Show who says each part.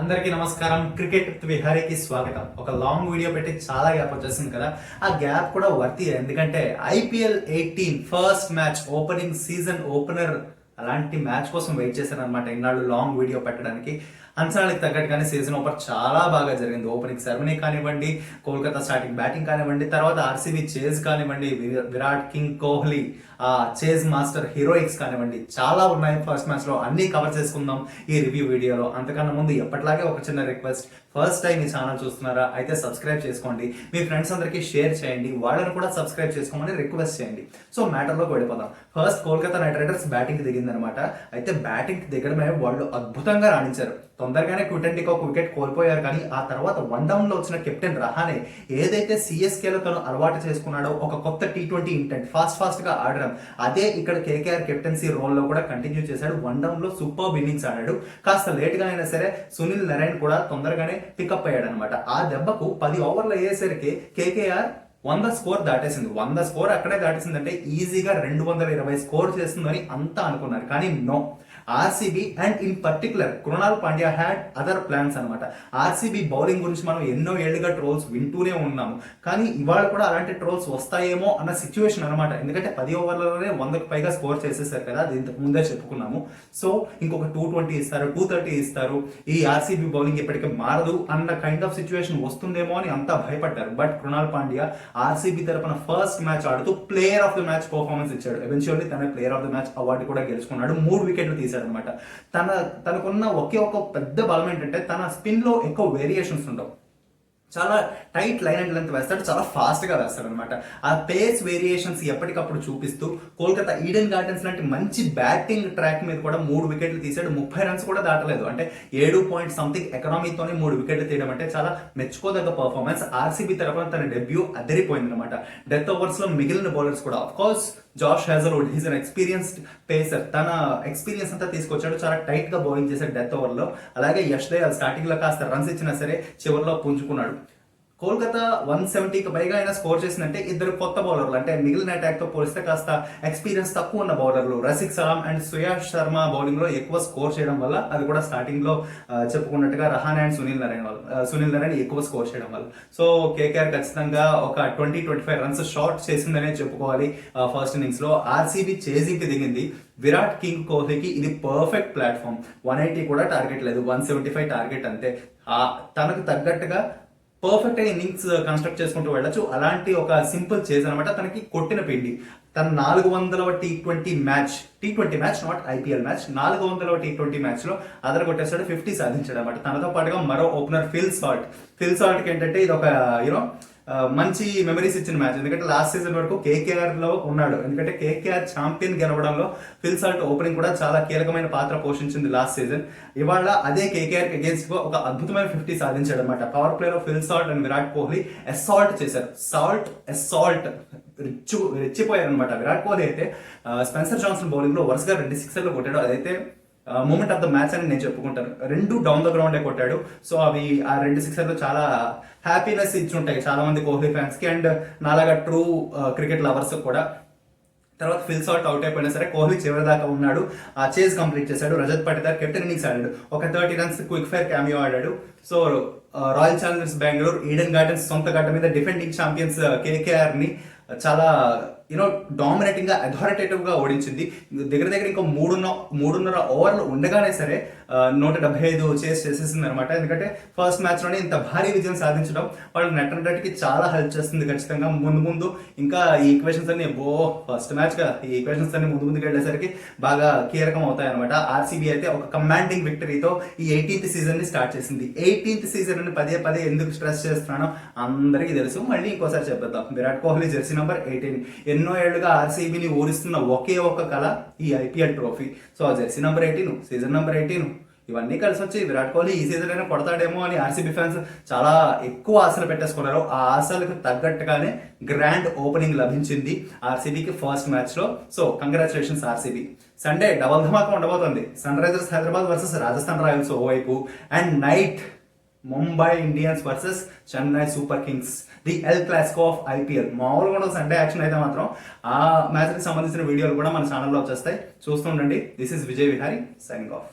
Speaker 1: అందరికీ నమస్కారం. క్రికెట్ విహారీకి స్వాగతం. ఒక లాంగ్ వీడియో పెట్టి చాలా గ్యాప్ వచ్చేసింది కదా. ఆ గ్యాప్ కూడా వర్తి ఎందుకంటే IPL eighteen first match opening season opener అలాంటి మ్యాచ్ కోసం వెయిట్ చేశాను అనమాట ఇన్నాళ్ళు లాంగ్ వీడియో పెట్టడానికి. అంచనాలకు తగ్గట్టుగానే సీజన్ ఓపెన్ చాలా బాగా జరిగింది. ఓపెనింగ్ సెరమనీ కానివ్వండి కోల్కతా స్టార్టింగ్ బ్యాటింగ్ కానివ్వండి తర్వాత ఆర్సీబీ చేజ్ కానివ్వండి Virat king Kohli chase master heroics కానివ్వండి చాలా ఉన్నాయి ఫస్ట్ మ్యాచ్లో అన్నీ కవర్ చేసుకుందాం ఈ రివ్యూ వీడియోలో. అంతకన్నా ముందు ఎప్పటిలాగే ఒక చిన్న రిక్వెస్ట్ ఫస్ట్ టైం ఈ ఛానల్ చూస్తున్నారా అయితే సబ్స్క్రైబ్ చేసుకోండి. మీ ఫ్రెండ్స్ అందరికీ షేర్ చేయండి. వాళ్ళని కూడా సబ్స్క్రైబ్ చేసుకోమని రిక్వెస్ట్ చేయండి. సో మ్యాటర్లోకి వెళ్ళిపోదాం. First Kolkata knight riders batting దిగిందనమాట. అయితే బ్యాటింగ్ దిగడమే వాళ్ళు అద్భుతంగా రాణించారు. తొందరగానే క్విటెంట్కి ఒక వికెట్ కోల్పోయారు కానీ ఆ తర్వాత వన్ డౌన్లో వచ్చిన కెప్టెన్ రహానే ఏదైతే సిఎస్కేలో తను అలవాటు చేసుకున్నాడో ఒక కొత్త టీ ట్వంటీ ఇంటెంట్ ఫాస్ట్ ఫాస్ట్గా ఆడడం అదే ఇక్కడ కేకేఆర్ కెప్టెన్సీ రోల్లో కూడా కంటిన్యూ చేశాడు. వన్ డౌన్లో సూపర్ ఇన్నింగ్స్ ఆడాడు. కాస్త లేట్గా అయినా సరే సునీల్ నారాయణ్ కూడా తొందరగానే పికప్ అయ్యాడు అనమాట ఆ దెబ్బకు పది ఓవర్లు అయ్యేసరికి కేకేఆర్ వంద స్కోర్ దాటేసింది. వంద స్కోర్ అక్కడే దాటేసిందంటే ఈజీగా రెండు వందల ఇరవై స్కోర్ చేస్తుందని అంతా అనుకున్నారు. కానీ no RCB and in particular Krunal Pandya had other plans అనమాట ఆర్సీబీ బౌలింగ్ గురించి మనం ఎన్నో ఏళ్ళుగా ట్రోల్స్ వింటూనే ఉన్నాము. కానీ ఇవాళ కూడా అలాంటి ట్రోల్స్ వస్తాయేమో అన్న సిచ్యువేషన్ అనమాట ఎందుకంటే పది ఓవర్లలోనే వందకు పైగా స్కోర్ చేసేసారు కదా అది ఇంతకు ముందే చెప్పుకున్నాము. సో ఇంకొక టూ ట్వంటీ ఇస్తారు టూ థర్టీ ఇస్తారు. ఈ ఆర్సీబీ బౌలింగ్ ఎప్పటికీ మారదు అన్న కైండ్ ఆఫ్ సిచ్యువేషన్ వస్తుందేమో అని అంతా భయపడ్డారు. బట్ కృణాల్ పాండ్యా ఆర్సీబీ తరపున ఫస్ట్ మ్యాచ్ ఆడుతూ player of the match performance ఇచ్చాడు. ఎవెన్చువల్లీ తన player of the match award కూడా గెలుచుకున్నాడు. మూడు వికెట్లు తీశాడు. చేశారనమాట. తన తనకున్న ఒకే ఒక పెద్ద బలం ఏంటంటే తన స్పిన్లో ఎక్కువ వేరియేషన్స్ ఉండవు. చాలా టైట్ లైన్ అండ్ లెంత్ వేస్తాడు చాలా ఫాస్ట్గా వేస్తాడు అనమాట ఆ పేస్ వేరియేషన్స్ ఎప్పటికప్పుడు చూపిస్తూ కోల్కతా ఈడెన్ గార్డెన్స్ లాంటి మంచి బ్యాటింగ్ ట్రాక్ మీద కూడా మూడు వికెట్లు తీసాడు ముప్పై రన్స్ కూడా దాటలేదు. అంటే ఏడు పాయింట్ సంథింగ్ ఎకనామీతోనే మూడు వికెట్లు తీయడం అంటే చాలా మెచ్చుకోదగ్గ పర్ఫార్మెన్స్ ఆర్సీబీ తరఫున తన డెబ్యూ అదిరిపోయింది అనమాట డెత్ ఓవర్స్లో మిగిలిన బౌలర్స్ కూడా of course Josh Hazlewood he's an experienced pacer తన ఎక్స్పీరియన్స్ అంతా తీసుకొచ్చాడు. చాలా టైట్గా బౌలింగ్ చేశాడు డెత్ ఓవర్లో. అలాగే యష్ దయాల్ స్టార్టింగ్లో కాస్త రన్స్ ఇచ్చినా సరే చివరిలో పుంజుకున్నాడు. కోల్కతా వన్ సెవెంటీకి పైగా అయినా స్కోర్ చేసిందంటే ఇద్దరు కొత్త బౌలర్లు. అంటే మిగిలిన అటాక్తో పోలిస్తే కాస్త ఎక్స్పీరియన్స్ తక్కువ ఉన్న బౌలర్లు. రసిక్ సలాం అండ్ సుయాష్ శర్మ బౌలింగ్లో ఎక్కువ స్కోర్ చేయడం వల్ల అది కూడా స్టార్టింగ్లో చెప్పుకున్నట్టుగా రహాన్ అండ్ సునీల్ నారాయణ వల్ల సునీల్ నారాయణ ఎక్కువ స్కోర్ చేయడం వల్ల. సో కేకేఆర్ ఖచ్చితంగా ఒక twenty twenty five runs short చేసిందనే చెప్పుకోవాలి ఫస్ట్ ఇన్నింగ్స్లో ఆర్సీబీ చేజింగ్కి దిగింది. విరాట్ కింగ్ కోహ్లీకి ఇది పర్ఫెక్ట్ ప్లాట్ఫామ్ వన్ ఎయిటీ కూడా టార్గెట్ లేదు. వన్ సెవెంటీ ఫైవ్ టార్గెట్ అంతే తనకు తగ్గట్టుగా పర్ఫెక్ట్ ఇన్నింగ్స్ కన్స్ట్రక్ట్ చేసుకుంటూ వెళ్ళచ్చు. అలాంటి ఒక సింపుల్ చేజ్ అనమాట తనకి కొట్టిన పిండి. తన నాలుగు వందల T twenty match T twenty match not IPL match నాలుగు వందల టీ ట్వంటీ మ్యాచ్లో అదర కొట్టేస్తాడు ఫిఫ్టీ సాధించాడు అనమాట తనతో పాటుగా మరో opener Phil Salt Phil Salt ఏంటంటే ఇది ఒక యూనో మంచి మెమరీస్ ఇచ్చిన మ్యాచ్ ఎందుకంటే లాస్ట్ సీజన్ వరకు కేకేఆర్లో ఉన్నాడు. ఎందుకంటే కేకేఆర్ ఛాంపియన్ గెలవడంలో ఫిల్ సాల్ట్ ఓపెనింగ్ కూడా చాలా కీలకమైన పాత్ర పోషించింది లాస్ట్ సీజన్ ఇవాళ అదే కేకేఆర్ అగేన్స్ట్ ఒక అద్భుతమైన ఫిఫ్టీ సాధించాడు అనమాట power player Phil Salt and Virat Kohli assault చేశారు. సాల్ట్ అసాల్ట్ రిచ్చు రెచ్చిపోయారు అనమాట విరాట్ కోహ్లీ అయితే స్పెన్సర్ జాన్సన్ బౌలింగ్లో వరుసగా రెండు సిక్సర్లు కొట్టాడు. అదైతే మూమెంట్ ఆఫ్ ద మ్యాచ్ అని నేను చెప్పుకుంటాను. రెండు డౌన్ ద గ్రౌండ్ కొట్టాడు. సో అవి ఆ రెండు సిక్సర్లు చాలా హ్యాపీనెస్ ఇచ్చి ఉంటాయి చాలా మంది కోహ్లీ ఫ్యాన్స్కి. అండ్ నాలాగా ట్రూ క్రికెట్ లవర్స్ కూడా. తర్వాత ఫిల్ సాల్ట్ అవుట్ అయిపోయినా సరే కోహ్లీ చివరి దాకా ఉన్నాడు. ఆ చేజ్ కంప్లీట్ చేశాడు. రజత్ పటిదార్ కెప్టెన్ ఇన్నింగ్స్ ఆడాడు. ఒక thirty runs quick fire cameo ఆడాడు. So royal challengers Bengaluru Eden Gardens సొంత గడ్డ మీద డిఫెండింగ్ ఛాంపియన్స్ కేకేఆర్ని చాలా యూనో డామినేటింగ్గా అథారిటేటివ్గా ఓడించింది. దగ్గర దగ్గర ఇంకా మూడున్న మూడున్నర ఓవర్లు ఉండగానే సరే నూట డెబ్బై ఐదు చేసి చేసేసింది అనమాట ఎందుకంటే ఫస్ట్ మ్యాచ్లోనే ఇంత భారీ విజయం సాధించడం వాళ్ళు నెట్ రన్ చాలా హెల్ప్ చేస్తుంది ఖచ్చితంగా. ముందు ముందు ఇంకా ఈ ఈక్వేషన్స్ అన్ని బో ఫస్ట్ మ్యాచ్గా ఈ ఈక్వేషన్స్ అన్ని ముందు ముందుకు వెళ్ళేసరికి బాగా కీలకం అవుతాయి అనమాట ఆర్సీబీ అయితే ఒక కమాండింగ్ విక్టరీతో ఈ ఎయిటీన్త్ సీజన్ని స్టార్ట్ చేసింది. ఎయిటీన్త్ సీజన్ని పదే పదే ఎందుకు స్ట్రెస్ చేస్తున్నానో అందరికీ తెలుసు. మళ్ళీ ఇంకోసారి చెప్పేద్దాం. Virat Kohli jersey number eighteen ఎన్నో ఏళ్ళుగా ఆర్సీబీని ఊరిస్తున్న ఒకే ఒక్క కళ ఈ ఐపీఎల్ ట్రోఫీ. సో ఆ jersey number eighteen season number eighteen ఇవన్నీ కలిసి వచ్చి విరాట్ కోహ్లీ ఈ సీజన్ అయినా కొడతాడేమో అని ఆర్సీబీ ఫ్యాన్స్ చాలా ఎక్కువ ఆశలు పెట్టేసుకున్నారు. ఆ ఆశలకు తగ్గట్టుగానే గ్రాండ్ ఓపెనింగ్ లభించింది ఆర్సీబీకి ఫస్ట్ మ్యాచ్లో so congratulations RCB. Sunday double ధమాకా ఉండబోతుంది. Sun risers Hyderabad versus Rajasthan royals ఓవైపు. And night Mumbai Indians versus Chennai super kings the El Clasico of IPL మామూలుగా కూడా సండే యాక్షన్ అయితే మాత్రం. ఆ మ్యాచ్కి సంబంధించిన వీడియోలు కూడా మన ఛానల్లో వచ్చేస్తాయి. చూస్తుండండి this is Vijay Vihari signing off